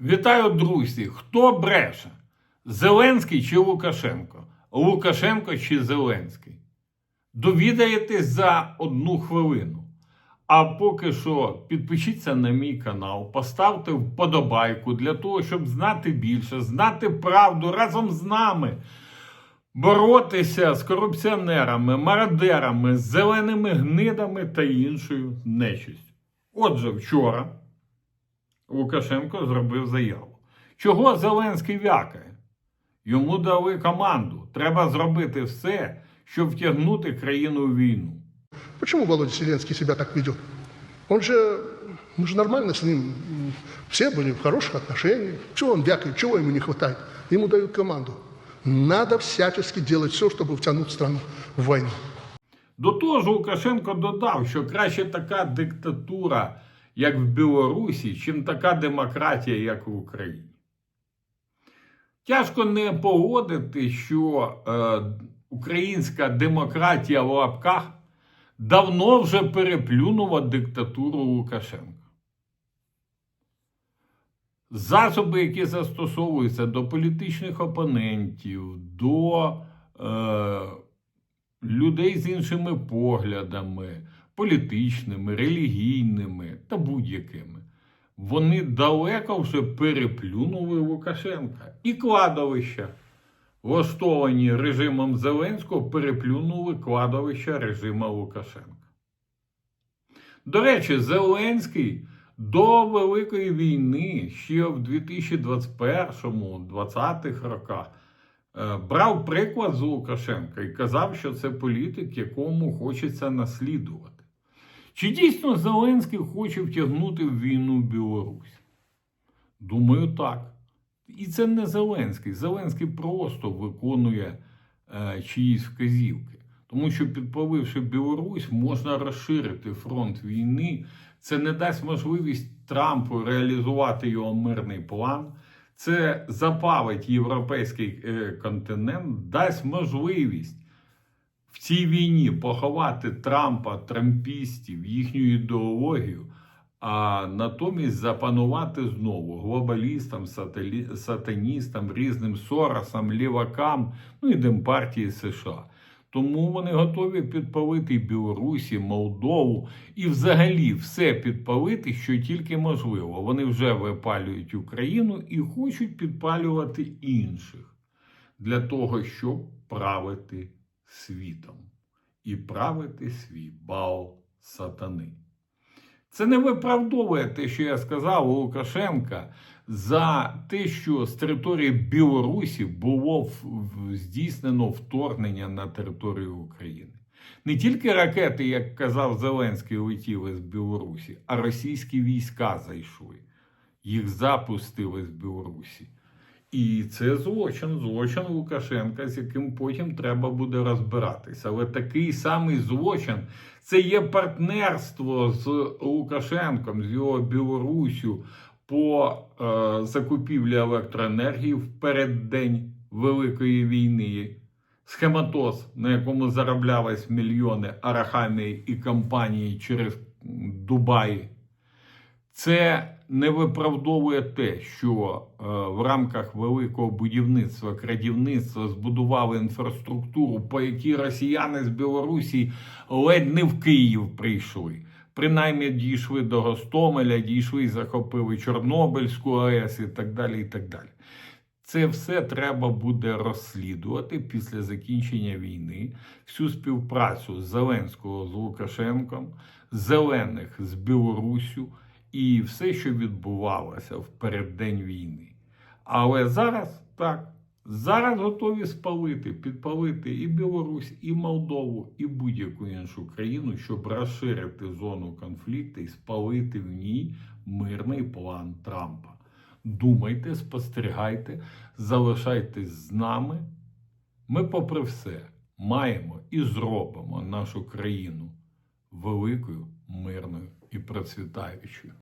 Вітаю, друзі! Хто бреше? Зеленський чи Лукашенко? Лукашенко чи Зеленський? Довідаєтесь за одну хвилину. А поки що підпишіться на мій канал, поставте вподобайку для того, щоб знати більше, знати правду разом з нами, боротися з корупціонерами, мародерами, зеленими гнидами та іншою нечистю. Отже, вчора. Лукашенко зробив заяву. Чого Зеленський вякає? Йому дали команду. Треба зробити все, щоб втягнути країну у війну. Почему Володя Зеленский себя так ведет? Он же, мы же нормально с ним, м, все были в хороших отношениях. Чего он вякает, чего ему не хватает? Ему дают команду. Надо всячески делать все, чтобы втянуть страну в войну. До того ж, Лукашенко додав, що краще така диктатура, як в Білорусі, чим така демократія, як в Україні. Тяжко не погодити, що е, українська демократія в лапках давно вже переплюнула диктатуру Лукашенка. Засоби, які застосовуються до політичних опонентів, до е, людей з іншими поглядами, політичними, релігійними та будь-якими. Вони далеко вже переплюнули Лукашенка. І кладовища, влаштовані режимом Зеленського, переплюнули кладовища режима Лукашенка. До речі, Зеленський до Великої війни ще в 2021-2020 роках е, брав приклад з Лукашенка і казав, що це політик, якому хочеться наслідувати. Чи дійсно Зеленський хоче втягнути в війну Білорусь? Думаю, так. І це не Зеленський. Зеленський просто виконує е, чиїсь вказівки. Тому що, підпаливши Білорусь, можна розширити фронт війни. Це не дасть можливість Трампу реалізувати його мирний план. Це запалить європейський е, континент, дасть можливість цій війні поховати Трампа, трампістів, їхню ідеологію, а натомість запанувати знову глобалістам, сатаністам, різним соросам, лівакам, ну і Демпартії США. Тому вони готові підпалити Білорусі, Молдову і взагалі все підпалити, що тільки можливо. Вони вже випалюють Україну і хочуть підпалювати інших для того, щоб правити світом і правити свій бал сатани. Це не виправдовує те, що я сказав у Лукашенка за те, що з території Білорусі було здійснено вторгнення на територію України. Не тільки ракети, як казав Зеленський, летіли з Білорусі, а російські війська зайшли. Їх запустили з Білорусі. І це злочин, злочин Лукашенка, з яким потім треба буде розбиратися. Але такий самий злочин це є партнерство з Лукашенком, з його Білорусю по е, закупівлі електроенергії в переддень Великої війни. Схематоз, на якому зароблялись мільйони Арахамії і компанії через Дубай. Це не виправдовує те, що е, в рамках великого будівництва, крадівництва збудували інфраструктуру, по якій росіяни з Білорусі ледь не в Київ прийшли. Принаймні дійшли до Гостомеля, дійшли і захопили Чорнобильську АЕС і так далі. і так далі. Це все треба буде розслідувати після закінчення війни, всю співпрацю Зеленського з Лукашенком, зелених з Білоруссю і все, що відбувалося в переддень війни. Але зараз так, зараз готові спалити, підпалити і Білорусь, і Молдову, і будь-яку іншу країну, щоб розширити зону конфлікту і спалити в ній мирний план Трампа. Думайте, спостерігайте, залишайтесь з нами. Ми, попри все, маємо і зробимо нашу країну великою, мирною і процвітаючою.